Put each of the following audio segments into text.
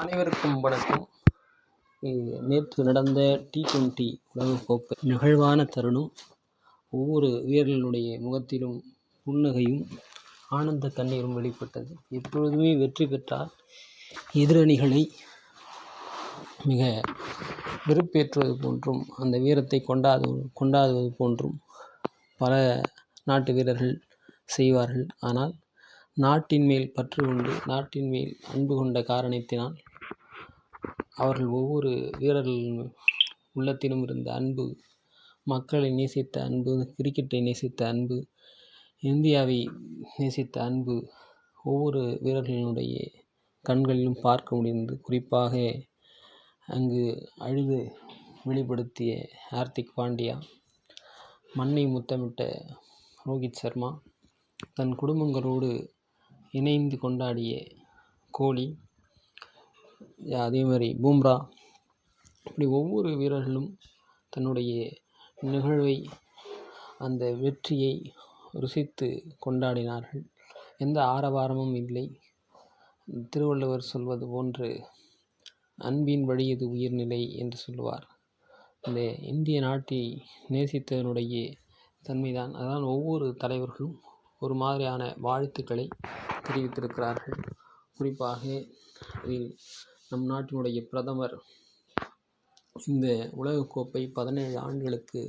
அனைவருக்கும் வணக்கம். நேற்று நடந்த டி டுவெண்ட்டி உலகக்கோப்பை நிகழ்வான தருணம். ஒவ்வொரு வீரர்களுடைய முகத்திலும் புன்னகையும் ஆனந்த கண்ணீரும் வெளிப்பட்டது. எப்பொழுதுமே வெற்றி பெற்றால் எதிரணிகளை மிக வெறுப்பேற்றுவது போன்றும் அந்த வீரத்தை கொண்டாது கொண்டாடுவது போன்றும் பல நாட்டு வீரர்கள் செய்வார்கள். ஆனால் நாட்டின் மேல் பற்று கொண்டு நாட்டின் மேல் அன்பு கொண்ட காரணத்தினால் அவர்கள் ஒவ்வொரு வீரர்கள் உள்ளத்திலும் இருந்த அன்பு மக்களை நேசித்த அன்பு கிரிக்கெட்டை நேசித்த அன்பு இந்தியாவை நேசித்த அன்பு ஒவ்வொரு வீரர்களினுடைய கண்களிலும் பார்க்க முடிந்தது. குறிப்பாக அங்கு அழுது வெளிப்படுத்திய ஹார்திக் பாண்டியா மண்ணை முத்தமிட்ட ரோஹித் சர்மா தன் குடும்பங்களோடு இணைந்து கொண்டாடிய கோலி அதே மாதிரி பூம்ரா. இப்படி ஒவ்வொரு வீரர்களும் தன்னுடைய நிகழ்வை அந்த வெற்றியை ருசித்து கொண்டாடினார்கள். எந்த ஆரவாரமும் இல்லை. திருவள்ளுவர் சொல்வது போன்று அன்பின் வழி இது உயிர்நிலை என்று சொல்லுவார். இந்த இந்திய நாட்டை நேசித்ததனுடைய தன்மைதான். அதான் ஒவ்வொரு தலைவர்களும் ஒரு மாதிரியான வாழ்த்துக்களை தெரிவித்திருக்கிறார்கள். குறிப்பாக இதில் நம் நாட்டினுடைய பிரதமர் இந்த உலகக்கோப்பை பதினேழு ஆண்டுகளுக்கு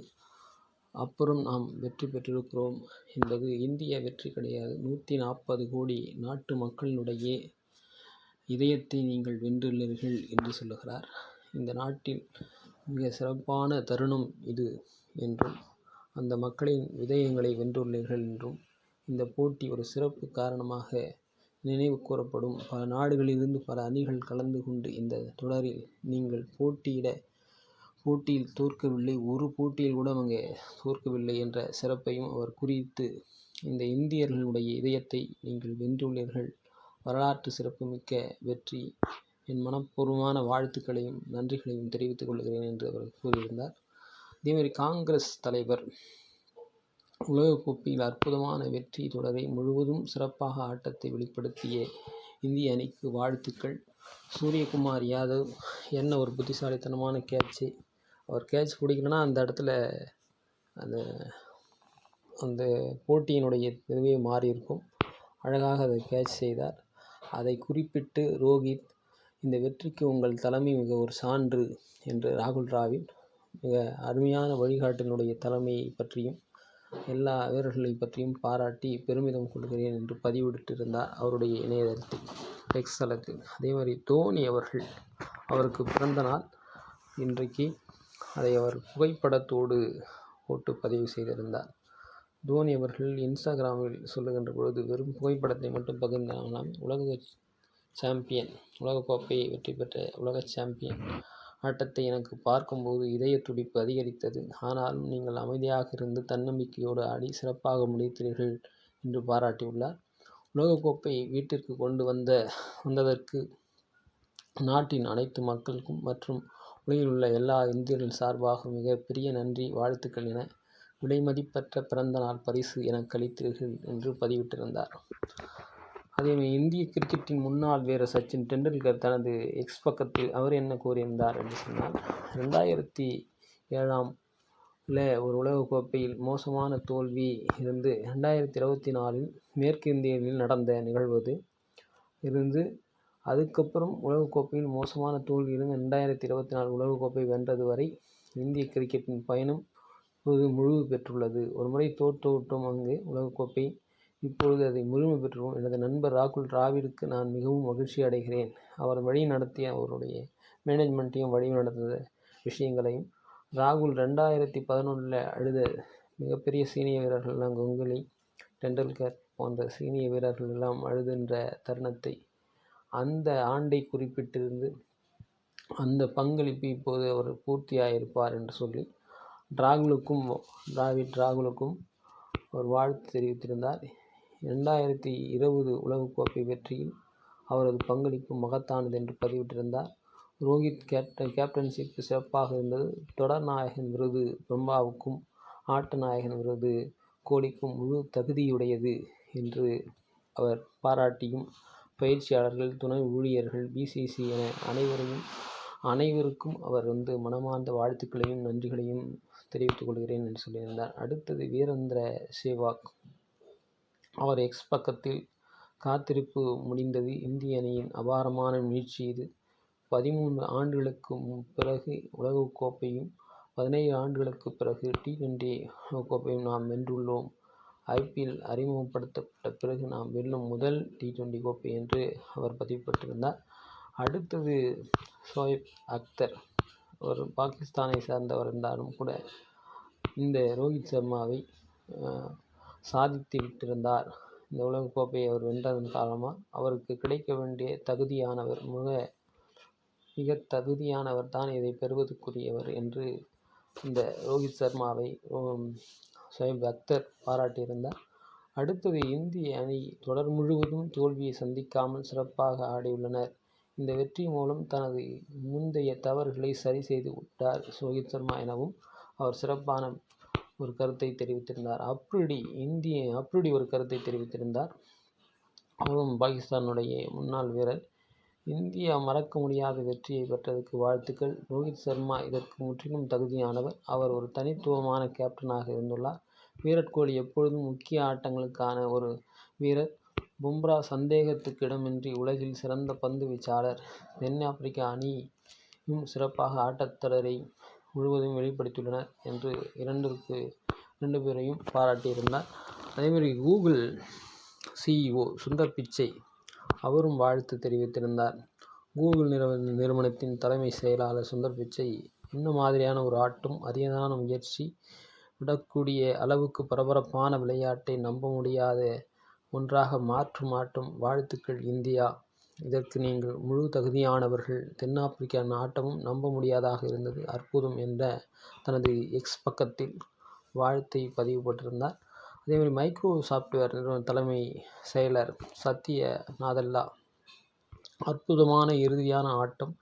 அப்புறம் நாம் வெற்றி பெற்றிருக்கிறோம் என்பது இந்திய வெற்றி கிடையாது. நூற்றி நாற்பது கோடி நாட்டு மக்களினுடைய இதயத்தை நீங்கள் வென்றுள்ளீர்கள் என்று சொல்லுகிறார். இந்த நாட்டில் மிக சிறப்பான தருணம் இது என்றும் அந்த மக்களின் இதயங்களை வென்றுள்ளீர்கள் என்றும் இந்த போட்டி ஒரு சிறப்பு காரணமாக நினைவு கூறப்படும். பல நாடுகளிலிருந்து பல அணிகள் கலந்து கொண்டு இந்த தொடரில் நீங்கள் போட்டியிட போட்டியில் தோற்கவில்லை. ஒரு போட்டியில் கூட அவங்க தோற்கவில்லை என்ற சிறப்பையும் அவர் குறித்து இந்த இந்தியர்களுடைய இதயத்தை நீங்கள் வென்றுள்ளீர்கள். வரலாற்று சிறப்புமிக்க வெற்றி. என் மனப்பூர்வமான வாழ்த்துக்களையும் நன்றிகளையும் தெரிவித்துக் கொள்கிறேன் என்று அவர் கூறியிருந்தார். அதேமாதிரி காங்கிரஸ் தலைவர் உலகக்கோப்பையில் அற்புதமான வெற்றி தொடரை முழுவதும் சிறப்பாக ஆட்டத்தை வெளிப்படுத்திய இந்திய அணிக்கு வாழ்த்துக்கள். சூரியகுமார் யாதவ் என்ன ஒரு புத்திசாலித்தனமான கேட்சு அவர் கேட்ச் பிடிக்கலனா அந்த இடத்துல அந்த அந்த போட்டியினுடைய இதுவே மாறியிருக்கும் அழகாக அதை கேட்ச் செய்தார். அதை குறிப்பிட்டு ரோஹித் இந்த வெற்றிக்கு உங்கள் தலைமை மிக ஒரு சான்று என்று ராகுல் டிராவிட் மிக அருமையான வழிகாட்டினுடைய தலைமையை பற்றியும் எல்லா வீரர்களை பற்றியும் பாராட்டி பெருமிதம் கொள்கிறேன் என்று பதிவிட்டிருந்தார் அவருடைய இணையதளத்தில் எக்ஸ் தளத்தில் அதே மாதிரி தோனி அவர்கள் அவருக்கு பிறந்த நாள். இன்றைக்கு அதை அவர் புகைப்படத்தோடு போட்டு பதிவு செய்திருந்தார். தோனி அவர்கள் இன்ஸ்டாகிராமில் சொல்லுகின்ற பொழுது வெறும் புகைப்படத்தை மட்டும் பகிர்ந்தாங்களாம். உலக சாம்பியன் உலகக்கோப்பையை வெற்றி பெற்ற உலக சாம்பியன் ஆட்டத்தை எனக்கு பார்க்கும்போது இதய துடிப்பு அதிகரித்தது. ஆனாலும் நீங்கள் அமைதியாக இருந்து தன்னம்பிக்கையோடு ஆடி சிறப்பாக முடித்தீர்கள் என்று பாராட்டியுள்ளார் உலகக்கோப்பை வீட்டிற்கு கொண்டு வந்த வந்ததற்கு நாட்டின் அனைத்து மக்களுக்கும் மற்றும் உலகில் உள்ள எல்லா இந்தியர்கள் சார்பாக மிகப்பெரிய நன்றி வாழ்த்துக்கள் என விலைமதிப்பற்ற பிறந்த நாள் பரிசு எனக்கு அளித்தீர்கள் என்று பதிவிட்டிருந்தார். அதேமாதிரி இந்திய கிரிக்கெட்டின் முன்னாள் வீரர் சச்சின் டெண்டுல்கர் தனது எக்ஸ் பக்கத்தில் அவர் என்ன கூறியிருந்தார் என்று சொன்னால் ரெண்டாயிரத்தி ஏழாம் ஒரு உலகக்கோப்பையில் மோசமான தோல்வி இருந்து ரெண்டாயிரத்தி இருபத்தி நாலில் மேற்கு இந்தியாவில் நடந்த நிகழ்வது இருந்து அதுக்கப்புறம் உலகக்கோப்பையில் மோசமான தோல்வி இருந்து ரெண்டாயிரத்தி இருபத்தி நாலு உலகக்கோப்பை வென்றது வரை இந்திய கிரிக்கெட்டின் பயணம் இப்போது முழுவு பெற்றுள்ளது. ஒரு முறை தோற்று விட்டோம் அங்கு உலகக்கோப்பை இப்பொழுது அதை முழுமை பெற்றுவோம் எனது நண்பர் ராகுல் டிராவிடுக்கு நான் மிகவும் மகிழ்ச்சி அடைகிறேன். அவர் வழி நடத்திய அவருடைய மேனேஜ்மெண்ட்டையும் வழி நடத்திய விஷயங்களையும் ராகுல் ரெண்டாயிரத்தி பதினொன்றில் அழுத மிகப்பெரிய சீனியர் வீரர்கள்லாம் கங்குலி டெண்டுல்கர் போன்ற சீனியர் வீரர்கள் எல்லாம் அழுதுன்ற தருணத்தை அந்த ஆண்டை குறிப்பிட்டிருந்து அந்த பங்களிப்பு இப்போது அவர் பூர்த்தியாயிருப்பார் என்று சொல்லி டிராகுலுக்கும் டிராவிட் ராகுலுக்கும் ஒரு வாழ்த்து தெரிவித்திருந்தார். ரெண்டாயிரத்தி இருபது உலகக்கோப்பை வெற்றியில் அவரது பங்களிப்பு மகத்தானது என்று பதிவிட்டிருந்தார். ரோஹித் கேப்டன் கேப்டன்ஷிப் சிறப்பாக இருந்தது. தொடர் நாயகன் விருது பிரம்மாவுக்கும் ஆட்ட நாயகன் விருது கோலிக்கும் முழு தகுதியுடையது என்று அவர் பாராட்டியும் பயிற்சியாளர்கள் துணை ஊழியர்கள் பிசிசி என அனைவரையும் அனைவருக்கும் அவர் வந்து மனமார்ந்த வாழ்த்துக்களையும் நன்றிகளையும் தெரிவித்துக் கொள்கிறேன் என்று சொல்லியிருந்தார். அடுத்தது வீரேந்திர சேவாக். அவர் எக்ஸ் பக்கத்தில் காத்திருப்பு முடிந்தது. இந்திய அணியின் அபாரமான வீழ்ச்சி இது. பதிமூன்று ஆண்டுகளுக்கு பிறகு உலகக்கோப்பையும் பதினேழு ஆண்டுகளுக்கு பிறகு டி டுவெண்டி கோப்பையும் நாம் வென்றுள்ளோம். ஐபிஎல் அறிமுகப்படுத்தப்பட்ட பிறகு நாம் வெல்லும் முதல் டி டுவெண்டி கோப்பை என்று அவர் பதிவிட்டிருந்தார் அடுத்தது ஷோயப் அக்தர். ஒரு பாகிஸ்தானை சேர்ந்தவர் இருந்தாலும் கூட இந்த ரோஹித் சர்மாவை சாதித்து விட்டிருந்தார். இந்த உலகக்கோப்பையை அவர் வென்றதன் காரணமாக அவருக்கு கிடைக்க வேண்டிய தகுதியானவர் மிக மிக தகுதியானவர் தான் இதை பெறுவதற்குரியவர் என்று இந்த ரோஹித் சர்மாவை ஷோயப் அக்தர் பாராட்டியிருந்தார். அடுத்தது இந்திய அணி தொடர் முழுவதும் தோல்வியை சந்திக்காமல் சிறப்பாக ஆடியுள்ளனர். இந்த வெற்றி மூலம் தனது முந்தைய தவறுகளை சரி செய்து விட்டார் ரோஹித் சர்மா எனவும் அவர் சிறப்பான ஒரு கருத்தை தெரிவித்திருந்தார். அப்ரிடி இந்திய அப்ரிடி ஒரு கருத்தை தெரிவித்திருந்தார். அவரும் பாகிஸ்தானுடைய முன்னாள் வீரர். இந்தியா மறக்க முடியாத வெற்றியை பெற்றதற்கு வாழ்த்துக்கள். ரோஹித் சர்மா இதற்கு முற்றிலும் தகுதியானவர். அவர் ஒரு தனித்துவமான கேப்டனாக இருந்துள்ளார். விராட் கோலி எப்பொழுதும் முக்கிய ஆட்டங்களுக்கான ஒரு வீரர். பும்ரா சந்தேகத்துக்கு இடமின்றி உலகில் சிறந்த பந்து வீச்சாளர். தென்னாப்பிரிக்க அணியும் சிறப்பாக ஆட்டத்தொடரை முழுவதும் வெளிப்படுத்தியுள்ளனர் என்று இரண்டிற்கு இரண்டு பேரையும் பாராட்டியிருந்தார். அதேமாதிரி கூகுள் சிஇஓ சுந்தர் பிச்சை அவரும் வாழ்த்து தெரிவித்திருந்தார். கூகுள் நிறுவன நிறுவனத்தின் தலைமை செயலாளர் சுந்தர் பிச்சை இந்த மாதிரியான ஒரு ஆட்டம் அரியதான முயற்சி விடக்கூடிய அளவுக்கு பரபரப்பான விளையாட்டை நம்ப முடியாத ஒன்றாக மாற்றும் ஆட்டம் வாழ்த்துக்கள் இந்தியா. இதற்கு நீங்கள் முழு தகுதியானவர்கள். தென்னாப்பிரிக்க ஆட்டமும் நம்ப முடியாதாக இருந்தது. அற்புதம் என்ற தனது எக்ஸ் பக்கத்தில் வாழ்த்தை பதிவு போட்டிருந்தார் அதேமாதிரி மைக்ரோ சாஃப்ட்வேர் நிறுவன தலைமை செயலர் சத்ய நாதல்லா அற்புதமான இறுதியான ஆட்டம்.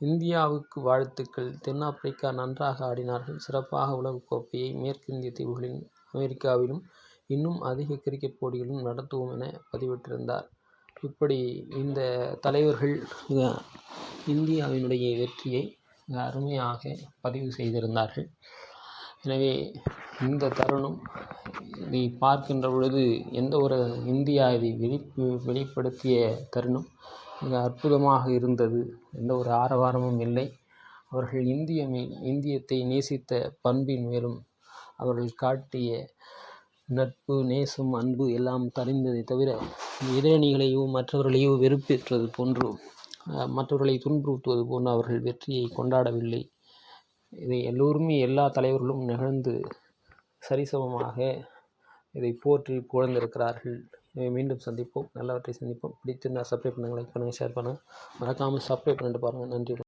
இந்தியாவுக்கு வாழ்த்துக்கள். தென்னாப்பிரிக்கா நன்றாக ஆடினார்கள். சிறப்பாக உலகக்கோப்பையை மேற்கிந்திய தீவுகளின் அமெரிக்காவிலும் இன்னும் அதிக கிரிக்கெட் போட்டிகளும் நடத்துவோம் என பதிவிட்டிருந்தார். இப்படி இந்த தலைவர்கள் இந்தியாவினுடைய வெற்றியை மிக அருமையாக பதிவு செய்திருந்தார்கள். எனவே இந்த தருணம் இதை பார்க்கின்ற பொழுது எந்த ஒரு இந்தியா இதை வெளி வெளிப்படுத்திய தருணம் மிக அற்புதமாக இருந்தது. எந்த ஒரு ஆரவாரமும் இல்லை. அவர்கள் இந்திய இந்தியத்தை நேசித்த பண்பின் மேலும் அவர்கள் காட்டிய நட்பு நேசம் அன்பு எல்லாம் தணிந்ததை தவிர எதிரணிகளையோ மற்றவர்களையோ வெறுப்பேற்றது போன்று மற்றவர்களை துன்புறுத்துவது போன்று அவர்கள் வெற்றியை கொண்டாடவில்லை. இதை எல்லோருமே எல்லா தலைவர்களும் நிகழ்ந்து சரிசமமாக இதை போற்றி புகழ்ந்திருக்கிறார்கள். மீண்டும் சந்திப்போம். நல்லவற்றை சந்திப்போம். பிடித்திருந்தால் சப்ஸ்கிரைப் பண்ணுங்கள் லைக் பண்ணுங்கள் ஷேர் பண்ணுங்கள். மறக்காமல் சப்ஸ்கிரைப் பண்ணிட்டு பாருங்கள். நன்றி